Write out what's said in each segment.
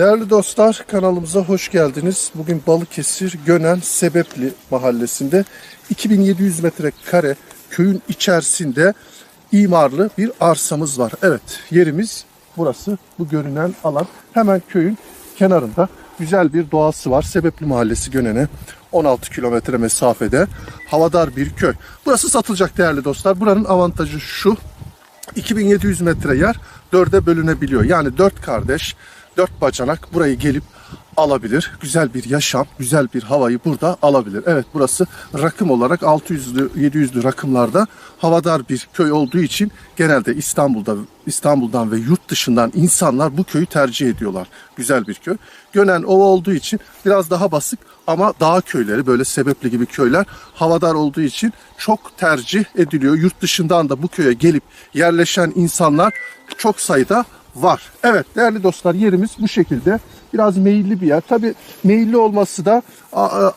Değerli dostlar kanalımıza hoş geldiniz. Bugün Balıkesir Gönen Sebepli mahallesinde 2700 metrekare köyün içerisinde imarlı bir arsamız var. Evet yerimiz burası bu görünen alan hemen köyün kenarında güzel bir doğası var. Sebepli mahallesi Gönen'e 16 kilometre mesafede havadar bir köy. Burası satılacak değerli dostlar. Buranın avantajı şu 2700 metre yer dörde bölünebiliyor. Yani dört kardeş, dört bacanak burayı gelip alabilir. Güzel bir yaşam, güzel bir havayı burada alabilir. Evet burası rakım olarak 600'lü 700'lü rakımlarda havadar bir köy olduğu için genelde İstanbul'da İstanbul'dan ve yurt dışından insanlar bu köyü tercih ediyorlar. Güzel bir köy. Gönen ova olduğu için biraz daha basık ama dağ köyleri böyle sebepli gibi köyler havadar olduğu için çok tercih ediliyor. Yurt dışından da bu köye gelip yerleşen insanlar çok sayıda var. Evet değerli dostlar yerimiz bu şekilde. Biraz meyilli bir yer. Tabi meyilli olması da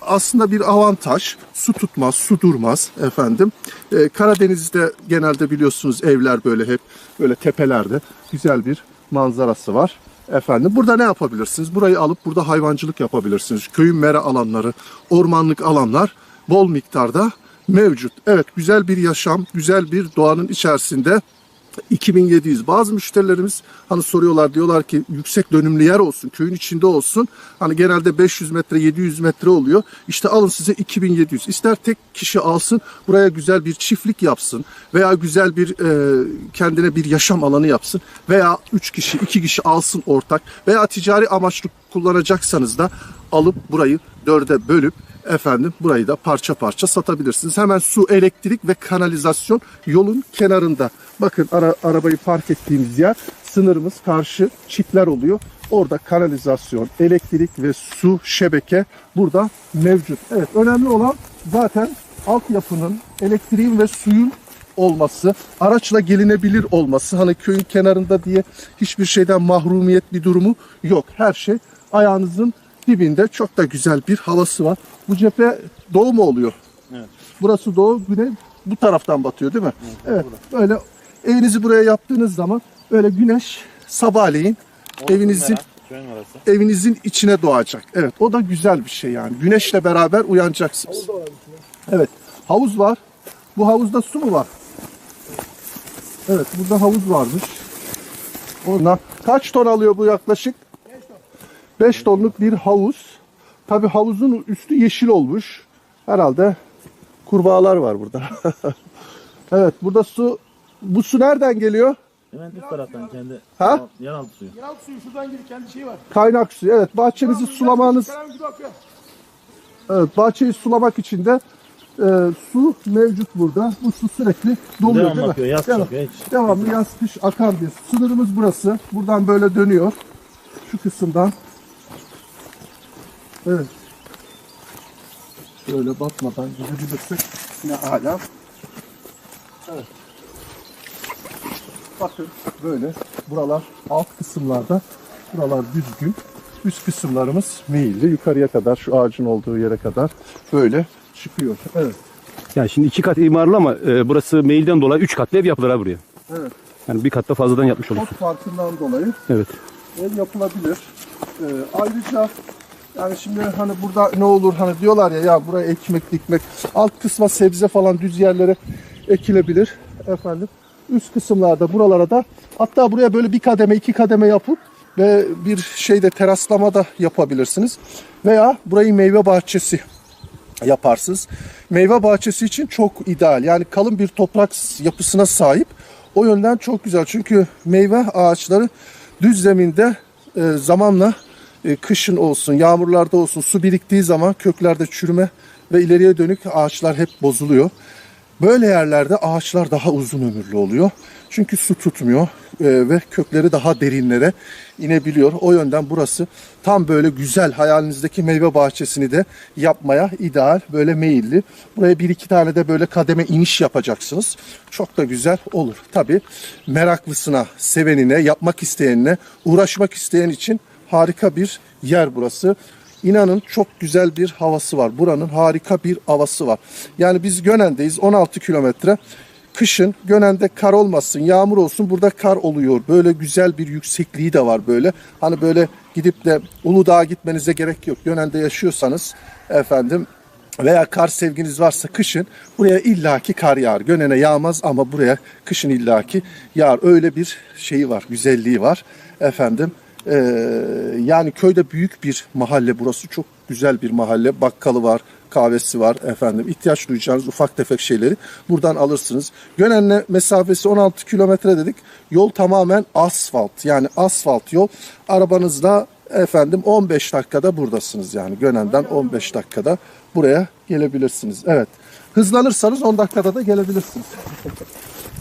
aslında bir avantaj. Su tutmaz, su durmaz efendim. Ee, Karadeniz'de genelde biliyorsunuz evler böyle hep böyle tepelerde güzel bir manzarası var. Efendim burada ne yapabilirsiniz? Burayı alıp burada hayvancılık yapabilirsiniz. Köyün mera alanları, ormanlık alanlar bol miktarda mevcut. Evet güzel bir yaşam, güzel bir doğanın içerisinde 2700. Bazı müşterilerimiz hani soruyorlar diyorlar ki yüksek dönümlü yer olsun, köyün içinde olsun. Hani genelde 500 metre, 700 metre oluyor. İşte alın size 2700. İster tek kişi alsın, buraya güzel bir çiftlik yapsın veya güzel bir e, kendine bir yaşam alanı yapsın veya 3 kişi, 2 kişi alsın ortak veya ticari amaçlı kullanacaksanız da alıp burayı dörde bölüp efendim burayı da parça parça satabilirsiniz. Hemen su, elektrik ve kanalizasyon yolun kenarında. Bakın ara, arabayı park ettiğimiz yer sınırımız karşı çitler oluyor. Orada kanalizasyon, elektrik ve su şebeke burada mevcut. Evet önemli olan zaten altyapının, elektriğin ve suyun olması, araçla gelinebilir olması. Hani köyün kenarında diye hiçbir şeyden mahrumiyet bir durumu yok. Her şey ayağınızın dibinde çok da güzel bir havası var. Bu cephe doğu mu oluyor? Evet. Burası doğu, güney bu taraftan batıyor değil mi? Evet. Böyle evinizi buraya yaptığınız zaman böyle güneş sabahleyin evinizin Köyün arası. evinizin içine doğacak. Evet o da güzel bir şey yani. Güneşle beraber uyanacaksınız. Evet havuz var. Bu havuzda su mu var? Evet burada havuz varmış. Ona kaç ton alıyor bu yaklaşık? 5 tonluk bir havuz. Tabi havuzun üstü yeşil olmuş. Herhalde kurbağalar var burada. evet burada su bu su nereden geliyor? Hemen üst taraftan kendi Ha? yeraltı suyu. Yeraltı suyu şuradan gidip kendi şeyi var. Kaynak suyu. Evet bahçenizi sulamanız. Evet, bahçeyi sulamak için de e, su mevcut burada. Bu su sürekli doluyor Devam değil akıyor, mi? yaz Devam. çıkıyor, hiç. Devamlı yaz kış akan bir. Sınırımız burası. Buradan böyle dönüyor. Şu kısımdan. Evet. Şöyle batmadan gidebilirsek yine hala. Evet. Bakın böyle buralar alt kısımlarda buralar düzgün. Üst kısımlarımız meyilli. Yukarıya kadar şu ağacın olduğu yere kadar böyle çıkıyor. Evet. Yani şimdi iki kat imarlı ama e, burası meyilden dolayı üç katlı ev yapılır ha buraya. Evet. Yani bir katta fazladan yapmış Çok olursun. farkından dolayı Evet. ev yapılabilir. Ee, ayrıca yani şimdi hani burada ne olur hani diyorlar ya ya buraya ekmek dikmek alt kısma sebze falan düz yerlere ekilebilir efendim. Üst kısımlarda buralara da hatta buraya böyle bir kademe iki kademe yapıp ve bir şeyde teraslama da yapabilirsiniz. Veya burayı meyve bahçesi yaparsınız. Meyve bahçesi için çok ideal. Yani kalın bir toprak yapısına sahip. O yönden çok güzel. Çünkü meyve ağaçları düz zeminde e, zamanla e, kışın olsun, yağmurlarda olsun su biriktiği zaman köklerde çürüme ve ileriye dönük ağaçlar hep bozuluyor. Böyle yerlerde ağaçlar daha uzun ömürlü oluyor. Çünkü su tutmuyor e, ve kökleri daha derinlere inebiliyor. O yönden burası tam böyle güzel hayalinizdeki meyve bahçesini de yapmaya ideal, böyle meyilli. Buraya bir iki tane de böyle kademe iniş yapacaksınız. Çok da güzel olur. Tabii meraklısına, sevenine, yapmak isteyenine, uğraşmak isteyen için harika bir yer burası. İnanın çok güzel bir havası var. Buranın harika bir havası var. Yani biz Gönen'deyiz 16 kilometre. Kışın Gönen'de kar olmasın, yağmur olsun burada kar oluyor. Böyle güzel bir yüksekliği de var böyle. Hani böyle gidip de Uludağ'a gitmenize gerek yok. Gönen'de yaşıyorsanız efendim veya kar sevginiz varsa kışın buraya illaki kar yağar. Gönen'e yağmaz ama buraya kışın illaki yağar. Öyle bir şeyi var, güzelliği var. Efendim ee, yani köyde büyük bir mahalle burası. Çok güzel bir mahalle. Bakkalı var, kahvesi var efendim. ihtiyaç duyacağınız ufak tefek şeyleri buradan alırsınız. Gönen'le mesafesi 16 kilometre dedik. Yol tamamen asfalt. Yani asfalt yol. Arabanızla efendim 15 dakikada buradasınız yani. Gönen'den 15 dakikada buraya gelebilirsiniz. Evet. Hızlanırsanız 10 dakikada da gelebilirsiniz.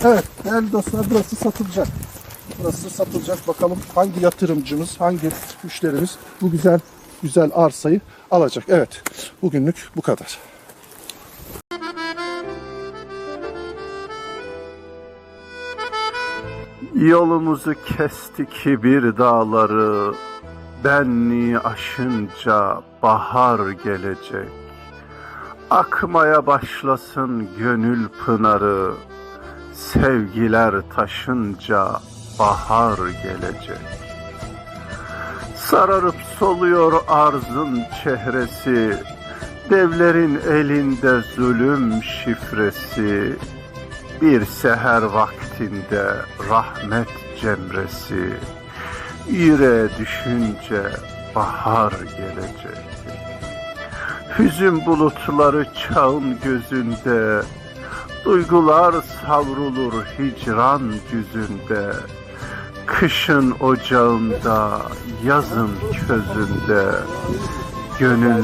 evet değerli dostlar burası satılacak. Burası satılacak. Bakalım hangi yatırımcımız, hangi müşterimiz bu güzel güzel arsayı alacak. Evet. Bugünlük bu kadar. Yolumuzu kestik bir dağları, benliği aşınca bahar gelecek. Akmaya başlasın gönül pınarı, sevgiler taşınca bahar gelecek. Sararıp soluyor arzın çehresi, devlerin elinde zulüm şifresi. Bir seher vaktinde rahmet cemresi, yüreğe düşünce bahar gelecek. Hüzün bulutları çağın gözünde, duygular savrulur hicran yüzünde. Kışın ocağında, yazın közünde, gönül